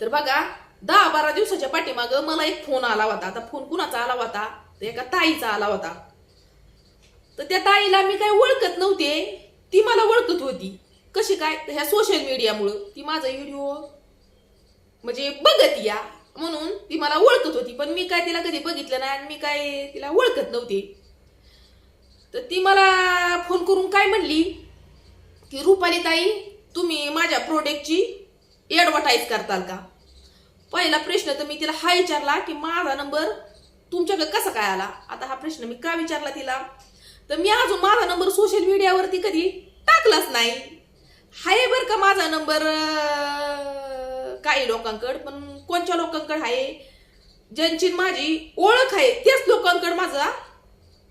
तर बघा दहा बारा दिवसाच्या पाठीमाग मला एक फोन आला होता. आता फोन कुणाचा आला होता? तर एका ताईचा आला होता. तर त्या ताईला मी काय ओळखत नव्हते. ती मला ओळखत होती. कशी काय? तर ह्या सोशल मीडियामुळं ती माझा व्हिडिओ म्हणजे बघत या म्हणून ती मला ओळखत होती. पण मी काय तिला कधी बघितलं नाही आणि मी काय तिला ओळखत नव्हते. तर ती मला फोन करून काय म्हणली? की रुपाली ताई तुम्ही माझ्या प्रोडक्टची ॲडव्हर्टाईज करताल का? पहिला प्रश्न तर मी तिला हा विचारला की माझा नंबर तुमच्याकडे कसा काय आला? आता हा प्रश्न मी का विचारला तिला? तर मी अजून माझा नंबर सोशल मीडियावरती कधी टाकलाच नाही. हाय बरं का माझा नंबर काही लोकांकडे पण कोणत्या लोकांकडे आहे ज्यांची माझी ओळख आहे त्याच लोकांकडे माझा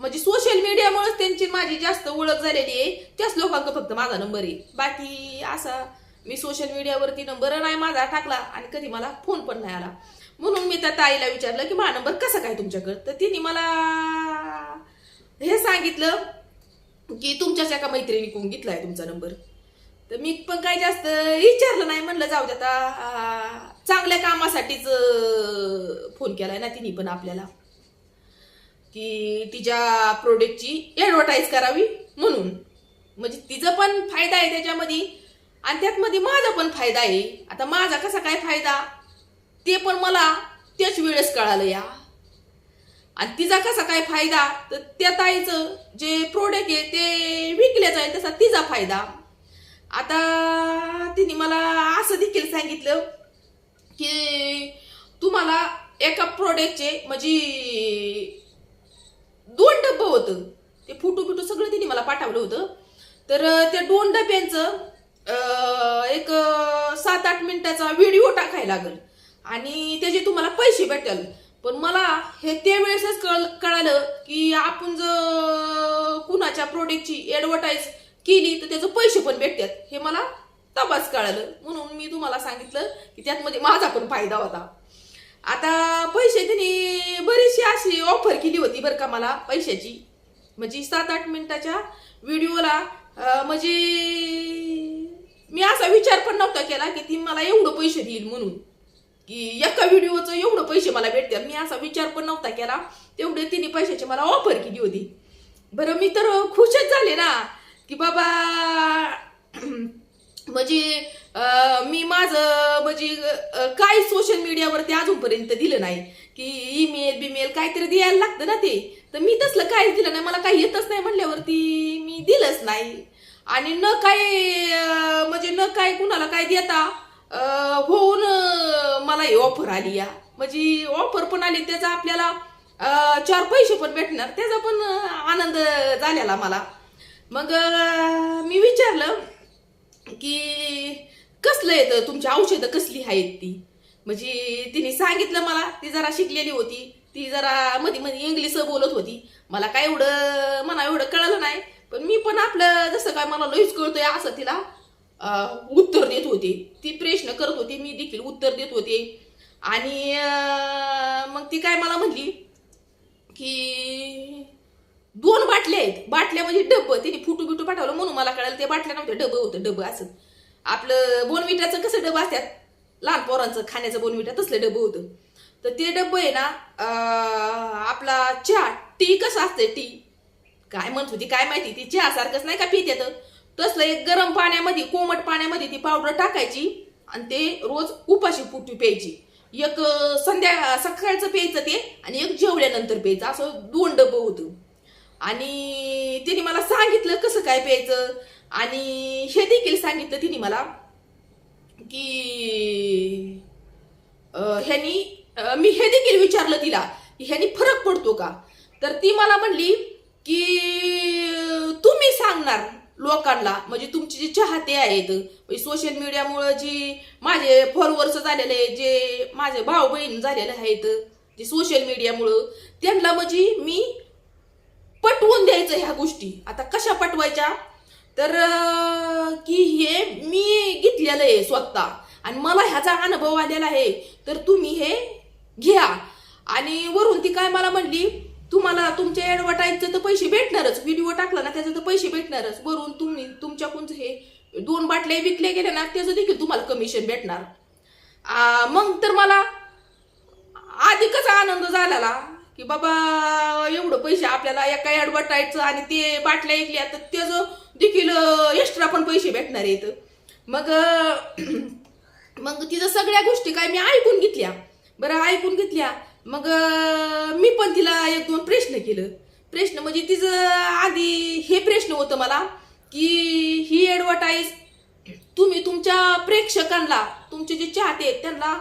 म्हणजे सोशल मीडियामुळेच त्यांची माझी जास्त ओळख झालेली आहे त्याच लोकांकडे फक्त माझा नंबर आहे. बाकी असा मी सोशल मीडियावरती नंबर नाही माझा टाकला आणि कधी मला फोन पण नाही आला. म्हणून मी त्या ताईला विचारलं की माझा नंबर कसा काय तुमच्याकडं? तर तिने मला हे सांगितलं की तुमच्याच एका मैत्रिणीकून घेतला आहे तुमचा नंबर तर मी पण काय जास्त विचारलं नाही. म्हणलं जाऊ दे आता चांगल्या कामासाठीच फोन केलाय ना तिने पण आपल्याला. की तिच्या प्रोडक्टची ॲडव्हर्टाईज करावी म्हणून. म्हणजे तिचा पण फायदा आहे त्याच्यामध्ये. आणि त्यातमध्ये माझा पण फायदा आहे. आता माझा कसा काय फायदा? ते पण मला त्याच वेळेस कळालं या. आणि तिचा कसा काय फायदा? तर त्या ताईचं जे प्रोडक्ट आहे ते विकले जाईल तसा तिचा फायदा. आता तिने मला असं देखील सांगितलं की तुम्हाला एका प्रोडक्टचे म्हणजे दोन डब्बं होतं. ते फुटू फुटू सगळं तिने मला पाठवलं होतं. तर त्या दोन डब्यांचं एक सात आठ मिनिटाचा व्हिडिओ टाकायला लागल. आणि त्याचे तुम्हाला पैसे भेटेल. पण मला हे त्यावेळेसच कळ कळालं की आपण जर कुणाच्या प्रोडक्टची ॲडव्हर्टाईज केली तर त्याचं पैसे पण भेटतात. हे मला तपास कळालं. म्हणून मी तुम्हाला सांगितलं की त्यातमध्ये माझा पण फायदा होता. आता पैसे त्यांनी बरीचशी अशी ऑफर केली होती बरं का मला पैशाची. म्हणजे सात आठ मिनिटाच्या व्हिडिओला म्हणजे मी असा विचार पण नव्हता केला की ती मला एवढं पैसे देईल म्हणून. की एका व्हिडिओचं एवढं पैसे मला भेटतात. मी असा विचार पण नव्हता केला. तेवढे तिने पैशाची मला ऑफर केली होती. बरं मी तर खुशच झाले ना की बाबा म्हणजे मी माझं म्हणजे काय सोशल मीडियावरती अजूनपर्यंत दिलं नाही. की ईमेल बिमेल काहीतरी द्यायला लागतं ना ते. तर मी तसलं काय दिलं नाही. मला काही येतच नाही म्हणल्यावरती मी दिलंच नाही. आणि न काय म्हणजे न काय कुणाला काय देता होऊन मला ही ऑफर आली या. म्हणजे ऑफर पण आली त्याचा आपल्याला चार पैसे पण भेटणार. त्याचा पण आनंद झालेला मला. मग मी विचारलं की कसलं येतं तुमची औषधं कसली आहेत ती? म्हणजे तिने सांगितलं मला ती जरा शिकलेली होती. ती जरा मध्ये मध्ये इंग्लिश बोलत होती. मला काय एवढं मला एवढं कळलं नाही. पण मी पण आपलं जसं काय मला लईच कळतंय असं तिला उत्तर देत होते. ती प्रश्न करत होती मी देखील उत्तर देत होते. आणि मग ती काय मला म्हणली की दोन बाटल्या आहेत. बाटल्या म्हणजे डब्ब तिने फुटू बिटू पाठवलं म्हणून मला कळालं ते बाटल्या नव्हत्या डब्ब होतं डब्ब असं. आपलं बोनविटाचं कसं डबं असतात? लहान पोरांचं खाण्याचं बोनविटा तसलं डबं होतं. तर ते डब्बं आहे ना आपला चहा टी कसं असतं टी काय म्हणत होती काय माहिती? ती चहासारखंच नाही का पित येतं? तसलं एक गरम पाण्यामध्ये कोमट पाण्यामध्ये ती पावडर टाकायची आणि ते रोज उपाशी पुटी प्यायची. एक संध्या सकाळचं प्यायचं ते आणि एक जेवल्यानंतर प्यायचं. असं दोन डबं होतं. आणि तिने मला सांगितलं कसं काय प्यायचं. आणि हे देखील सांगितलं तिने मला की ह्यानी मी हे देखील विचारलं तिला की ह्यानी फरक पडतो का? तर ती मला म्हणली की तुम्ही सांगणार लोकांना म्हणजे तुमचे जे चाहते आहेत म्हणजे सोशल मीडियामुळं जी माझे फॉलोअर्स झालेले जे माझे भाऊ बहीण झालेले आहेत जे सोशल मीडियामुळं त्यांना म्हणजे मी पटवून द्यायचं ह्या गोष्टी. आता कशा पटवायच्या? तर की हे मी घेतलेलं आहे स्वतः. आणि मला ह्याचा अनुभव आलेला आहे. तर तुम्ही हे घ्या. आणि वरून ती काय मला म्हणली? तुम्हाला तुमच्या ॲडव्हर्टाईजचं तर पैसे भेटणारच. व्हिडिओ टाकला ना त्याचं तर पैसे भेटणारच. वरून तुम्ही तुमच्याकडून हे दोन बाटल्या विकल्या गेल्या ना त्याचं देखील तुम्हाला कमिशन भेटणार. मग तर मला अधिकच आनंद झालेला की बाबा एवढं पैसे आपल्याला एका ॲडव्हर्टाईजचं आणि ते बाटल्या ऐकल्या तर त्याचं देखील एक्स्ट्रा पण पैसे भेटणार आहेत. मग मग तिचं सगळ्या गोष्टी काय मी ऐकून घेतल्या. बरं ऐकून घेतल्या. मग मी पण तिला एक दोन प्रश्न केलं. प्रश्न म्हणजे तिचं आधी हे प्रश्न होतं मला की ही ॲडव्हर्टाईज तुम्ही तुमच्या प्रेक्षकांना तुमचे जे चाहते आहेत त्यांना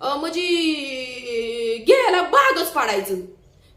म्हणजे घ्यायला भागच पाडायचं.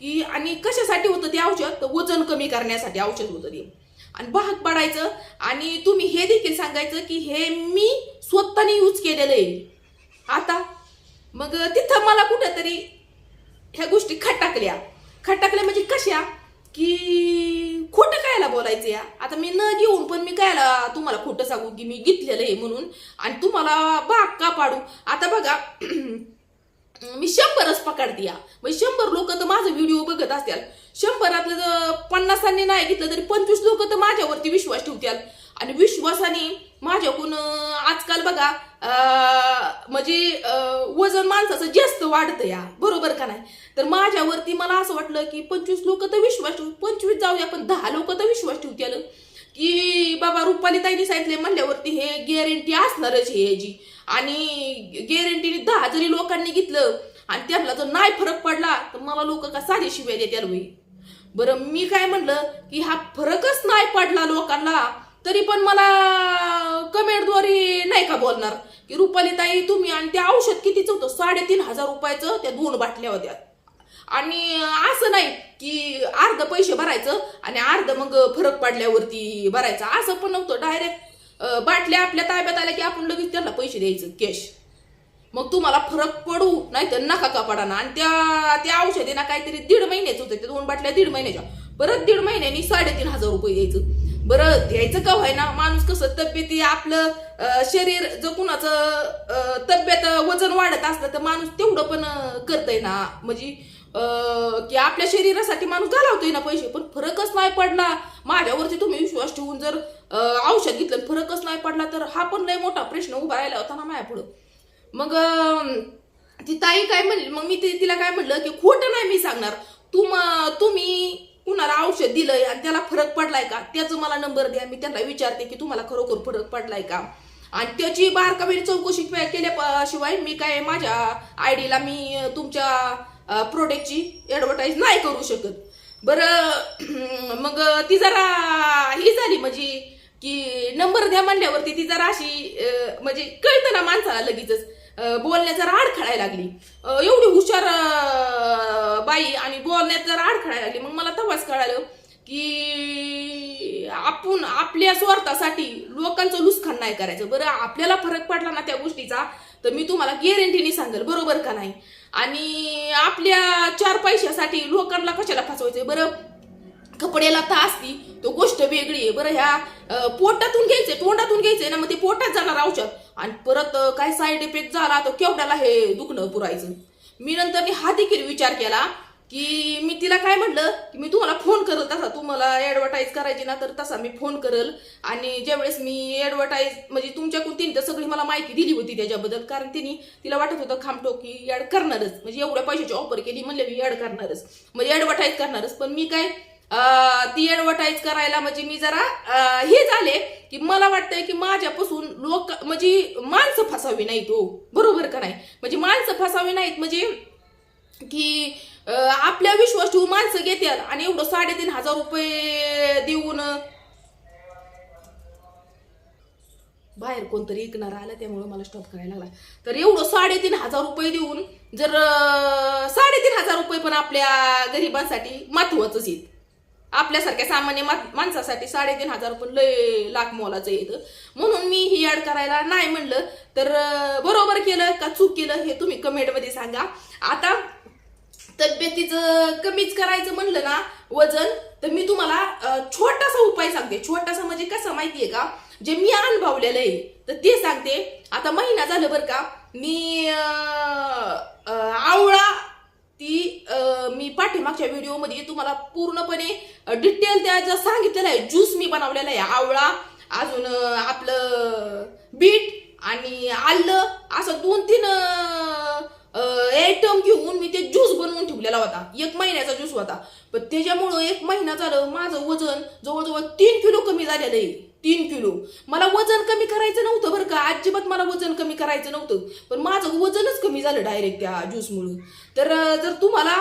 की आणि कशासाठी होतं ते औषध? तर वजन कमी करण्यासाठी औषध होतं ते. आणि भाग पाडायचं. आणि तुम्ही हे देखील सांगायचं की हे मी स्वतःने यूज केलेलं आहे. आता मग तिथं मला कुठंतरी ह्या गोष्टी खटाकल्या. खटाकल्या म्हणजे कशा? की खोटं कायला बोलायचं या? आता मी न घेऊन पण मी कायला तुम्हाला खोटं सांगू की मी घेतलेलं आहे म्हणून? आणि तुम्हाला बाग का पाडू? आता बघा मी शंभरच पकडते या. म्हणजे शंभर लोक तर माझा व्हिडिओ बघत असतील. शंभरातलं जर पन्नासांनी नाही घेतलं तरी पंचवीस लोक तर माझ्यावरती विश्वास ठेवतील. आणि विश्वासाने माझ्याकडून आजकाल बघा म्हणजे वजन माणसाचं जास्त वाढतं या बरोबर का नाही? तर माझ्यावरती मला असं वाटलं की पंचवीस लोक तर विश्वास ठेवू पंचवीस जाऊया पण दहा लोक तर विश्वास ठेवू त्याला. की बाबा रुपाली ताईने सांगितले म्हणल्यावरती हे गॅरंटी असणारच हे याची आणि गॅरंटीने दहा जरी लोकांनी घेतलं आणि त्यांना जर नाही फरक पडला तर मला लोक का साधे शिव्या देत्याल बरं मी काय म्हणलं की हा फरकच नाही पडला लोकांना. तरी पण मला कमेंटद्वारे नाही का बोलणार की रुपाली ताई तुम्ही आणि ते औषध कितीच होतं साडेतीन हजार रुपयाचं त्या दोन बाटल्या होत्या. आणि असं नाही की अर्ध पैसे भरायचं आणि अर्ध मग फरक पडल्यावरती भरायचं. असं पण नव्हतं. डायरेक्ट बाटल्या आपल्या ताब्यात आल्या की आपण लगेच त्यांना पैसे द्यायचं कॅश मग तुम्हाला फरक पडू नाही तर नका का पडाना? आणि त्या त्या औषधे ना काहीतरी दीड महिन्याचं होतं. त्या दोन बाटल्या दीड महिन्याच्या. परत दीड महिन्यानी साडेतीन हजार रुपये द्यायचं. बरं घ्यायचं का व्हाय ना माणूस कसं तब्येती आपलं शरीर जर कुणाचं तब्येत वजन वाढत असलं तर माणूस तेवढं पण करतय करतंय ना. म्हणजे की आपल्या शरीरासाठी माणूस घालावतोय ना पैसे पण फरकच नाही पडला. माझ्यावरती तुम्ही विश्वास ठेवून जर औषध घेतलं फरकच नाही पडला तर हा पण लय मोठा प्रश्न उभा राहिला होता ना माझ्या पुढं मग ती ताई काय म्हणली? मग मी ती- तिला काय म्हणलं की खोटं नाही मी सांगणार. तुम तुम्ही कुणाला औषध दिलंय आणि त्याला फरक पडलाय का? त्याचं मला नंबर द्या मी त्यांना विचारते की तुम्हाला खरोखर फरक पडलाय का? आणि त्याची बारकावेळी चौकशी प- केल्याशिवाय मी काय माझ्या आयडीला मी तुमच्या प्रोडक्टची ऍडव्हर्टाईज नाही करू शकत. बरं मग ती जरा ही झाली म्हणजे की नंबर द्या म्हणल्यावरती ती जरा अशी म्हणजे कळतं ना माणसाला लगेचच. बोलण्यात जरा अडखळायला लागली. एवढी हुशार बाई आणि बोलण्यात जरा अडखळायला लागली. मग मला तवाच कळालं की आपण आपल्या स्वार्थासाठी लोकांचं लुसखान नाही करायचं. बरं आपल्याला फरक पडला ना त्या गोष्टीचा तर मी तुम्हाला गॅरंटीने सांगेल बरोबर का नाही? आणि आपल्या चार पैशासाठी लोकांना कशाला फसवायचं? बरं कपड्याला तर असती तो गोष्ट वेगळी आहे. बरं ह्या पोटातून घ्यायचंय तोंडातून घ्यायचंय ना मग ते पोटात जाणार औषध. आणि परत काय साईड इफेक्ट झाला तर केवढ्याला हे दुखणं पुरायचं? मी नंतर हा देखील विचार केला की मी तिला काय म्हटलं की मी तुम्हाला फोन करल तसा. तुम्हाला ऍडव्हर्टाईज करायची ना तर तसा मी फोन करल. आणि ज्यावेळेस मी ऍडव्हर्टाईज म्हणजे तुमच्याकडून तिने तर सगळी मला माहिती दिली होती त्याच्याबद्दल. कारण तिने तिला वाटत होतं खामटो की ऍड करणारच. म्हणजे एवढ्या पैशाची ऑफर केली म्हणले मी ऍड करणारच. म्हणजे ऍडव्हर्टाईज करणारच. पण मी काय ती ऍडव्हर्टाईज करायला म्हणजे मी जरा हे झाले की मला वाटतंय की माझ्यापासून लोक म्हणजे माणसं फसावी नाहीत हो. बरोबर का नाही? म्हणजे माणसं फसावी नाहीत म्हणजे की आपल्या विश्वास ठेवू माणसं घेतात आणि एवढं साडेतीन हजार रुपये देऊन बाहेर कोणतरी ऐकणार आलं त्यामुळे मला स्टॉप करायला लागला. तर एवढं साडेतीन हजार रुपये देऊन जर साडेतीन हजार रुपये पण आपल्या गरिबांसाठी महत्वाचंच येत आपल्यासारख्या सामान्य मा- माणसासाठी साडेतीन हजार पण लय लाख मोलाचं येतं म्हणून मी ही ऍड करायला नाही म्हणलं तर बरोबर केलं का चूक केलं हे तुम्ही कमेंटमध्ये सांगा. आता तब्येतीचं कमीच करायचं म्हणलं ना वजन तर मी तुम्हाला छोटासा उपाय सांगते. छोटासा म्हणजे कसं माहितीये का? जे मी अनुभवलेलं आहे तर ते सांगते. आता महिना झालं बरं का मी आवळा पाठीमागच्या व्हिडिओमध्ये तुम्हाला पूर्णपणे डिटेल त्याचं सांगितलेलं आहे ज्यूस मी बनवलेला आहे आवळा अजून आपलं बीट आणि आलं असं दोन तीन आयटम घेऊन मी ते ज्यूस बनवून ठेवलेला होता. एक महिन्याचा ज्यूस होता. पण त्याच्यामुळं एक महिना झालं माझं वजन जवळजवळ तीन किलो कमी झालेलं आहे. तीन किलो. मला वजन कमी करायचं नव्हतं बरं का. अजिबात मला वजन कमी करायचं नव्हतं. पण माझं वजनच कमी झालं डायरेक्ट त्या ज्यूसमुळं तर जर तुम्हाला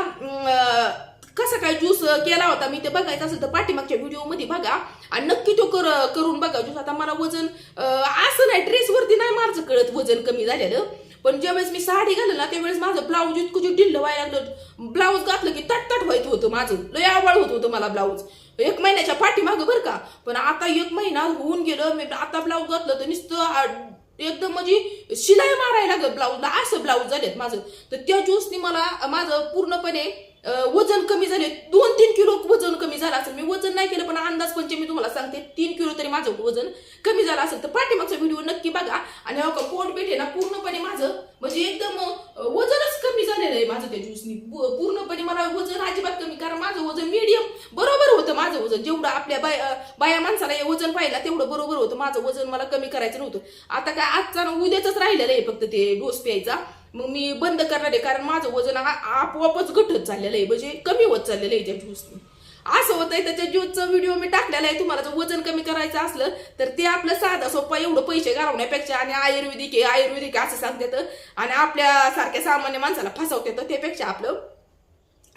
कसा काय ज्यूस केला होता मी ते बघायचं असेल तर पाठीमागच्या व्हिडिओमध्ये बघा. आणि नक्की तो कर करून बघा ज्यूस आता मला वजन असं नाही ड्रेसवरती नाही माझं कळत वजन कमी झालेलं. पण ज्यावेळेस मी साडी घाललं ना त्यावेळेस माझं ब्लाऊज इतकं जे ढिल्लं व्हायला लागलं. ब्लाऊज घातलं की तटतट व्हायचं होतं माझं. लय आवड होत होतं मला ब्लाऊज एक महिन्याच्या पाठीमागं बरं का? पण आता एक महिना होऊन गेलं मी आता ब्लाऊज घातलं तर नुसतं एकदम म्हणजे शिलाई मारायला लागत ब्लाऊजला असं ब्लाऊज झालेत माझं. तर त्या ज्यूसनी मला माझं पूर्णपणे वजन कमी झाले. दोन तीन किलो वजन कमी झालं असेल. मी वजन नाही केलं पण अंदाज पंचे मी तुम्हाला सांगते. तीन किलो तरी माझं वजन कमी झालं असेल. तर पाठीमागचा व्हिडिओ नक्की बघा. आणि हो का पोट भेटे ना पूर्णपणे माझं म्हणजे एकदम वजनच कमी झालेलं आहे माझं त्या ज्यूसनी पूर्णपणे मला वजन अजिबात कमी कारण माझं वजन मीडियम बरोबर होतं माझं वजन. जेवढं आपल्या बाय बाया माणसाला हे वजन पाहिलं तेवढं बरोबर होतं. माझं वजन मला कमी करायचं नव्हतं. आता काय आजचा ना उद्याच राहिलेलं आहे फक्त ते डोस प्यायचा. मग मी बंद करणार आहे कारण माझं वजन हा आपोआपच घटत चाललेलं आहे म्हणजे कमी होत चाललेलं आहे त्या ज्यूसने असं होतंय त्याच्या ज्यूसचा व्हिडिओ मी टाकलेला आहे तुम्हाला जर वजन कमी करायचं असलं तर ते आपलं साधा सोपा एवढं पैसे घालवण्यापेक्षा आणि आयुर्वेदिक आहे आयुर्वेदिक असं सांगतात आणि आपल्यासारख्या सामान्य माणसाला फसवतात त्यापेक्षा आपलं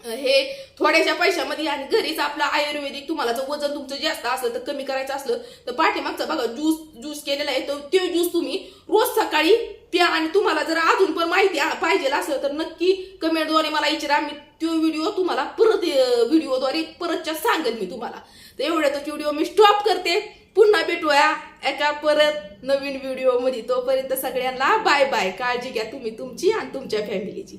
हे थोड्याशा पैशामध्ये आणि घरीच आपलं आयुर्वेदिक तुम्हाला जर वजन तुमचं जास्त असलं तर कमी करायचं असलं तर पाठीमागचा बघा ज्यूस ज्यूस केलेला आहे तर ते ज्यूस तुम्ही रोज सकाळी प्या आणि तुम्हाला जर आज पण माहिती आ- पाहिजे असलं तर नक्की कमेंटद्वारे मला विचारा मी तो व्हिडिओ तुम्हाला परत व्हिडिओद्वारे परतच्या सांगेन मी तुम्हाला. तर एवढ्यातच व्हिडिओ मी स्टॉप करते. पुन्हा भेटूया एका परत नवीन व्हिडिओमध्ये तोपर्यंत सगळ्यांना बाय बाय काळजी घ्या तुम्ही तुमची आणि तुमच्या फॅमिलीची